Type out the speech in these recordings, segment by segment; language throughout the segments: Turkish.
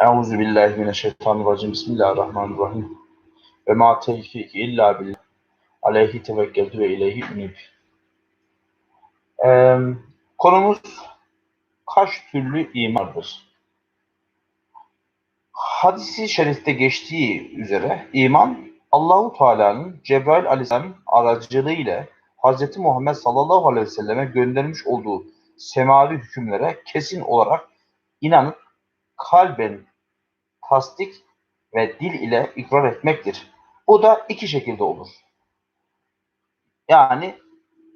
Euzu billahi mineşşeytanirracim. Bismillahirrahmanirrahim. Ve ma tevfik illa billah. Aleyhi tevekkeltu ve ileyhi unib. Ee, konumuz kaç türlü imandır? Hadisi şerifte geçtiği üzere iman Allahu Teala'nın Cebrail Aleyhisselam'ın aracılığıyla Hz. Muhammed sallallahu aleyhi ve selleme göndermiş olduğu semavi hükümlere kesin olarak inanıp kalben tasdik ve dil ile ikrar etmektir. Bu da iki şekilde olur. Yani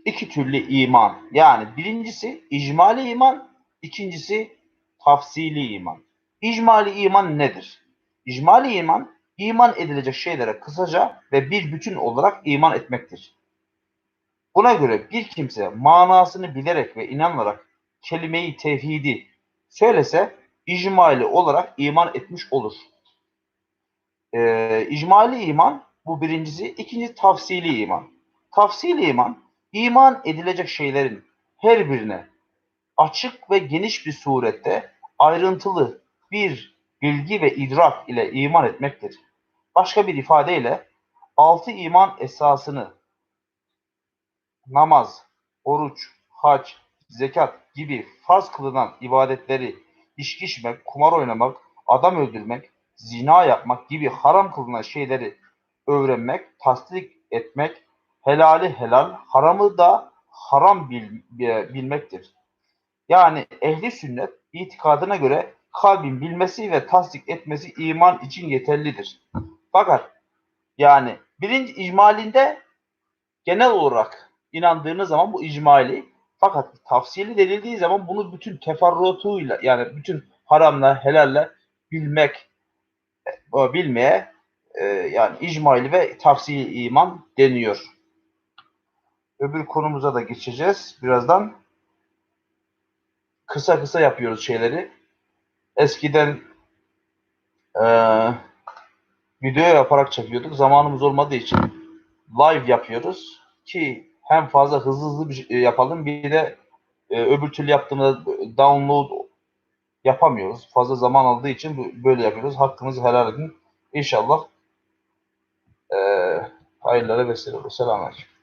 iki türlü iman. Yani birincisi icmali iman, ikincisi tafsili iman. İcmali iman nedir? İcmali iman, iman edilecek şeylere kısaca ve bir bütün olarak iman etmektir. Buna göre bir kimse manasını bilerek ve inanarak kelimeyi tevhidi söylese icmali olarak iman etmiş olur. Ee, icmali iman bu birincisi. ikinci tafsili iman. Tafsili iman, iman edilecek şeylerin her birine açık ve geniş bir surette ayrıntılı bir bilgi ve idrak ile iman etmektir. Başka bir ifadeyle altı iman esasını namaz, oruç, hac, zekat gibi farz kılınan ibadetleri içki içmek, kumar oynamak, adam öldürmek, zina yapmak gibi haram kılınan şeyleri öğrenmek, tasdik etmek, helali helal, haramı da haram bil, bilmektir. Yani ehli sünnet itikadına göre kalbin bilmesi ve tasdik etmesi iman için yeterlidir. Fakat yani birinci icmalinde genel olarak inandığınız zaman bu icmali fakat tafsili denildiği zaman bunu bütün teferruatıyla yani bütün haramla helalle bilmek e, bilmeye e, yani icmali ve tafsili iman deniyor. Öbür konumuza da geçeceğiz birazdan. Kısa kısa yapıyoruz şeyleri. Eskiden e, video yaparak çekiyorduk. Zamanımız olmadığı için live yapıyoruz ki hem fazla hızlı hızlı bir şey yapalım bir de e, öbür türlü yaptığımızda download yapamıyoruz. Fazla zaman aldığı için böyle yapıyoruz. Hakkınızı helal edin. İnşallah e, hayırlara vesile olur. Selamünaleyküm.